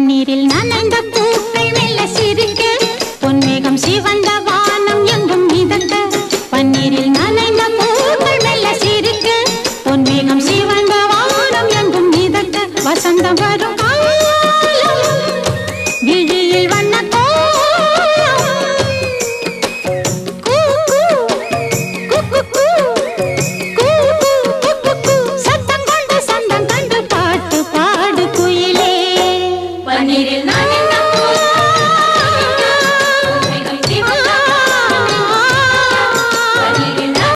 தண்ணீரில் நனைந்த பூக்கள் மெல்ல சிரிக்க பொன்மேகம் சிவந்த வானம் எங்கும் மிதக்க பன்னீரில் நனைந்த பூக்கள் மெல்ல சிரிக்க பொன்மேகம் சிவந்த வானம் எங்கும் மிதக்க வசந்தம் வரும் நீரில் நான்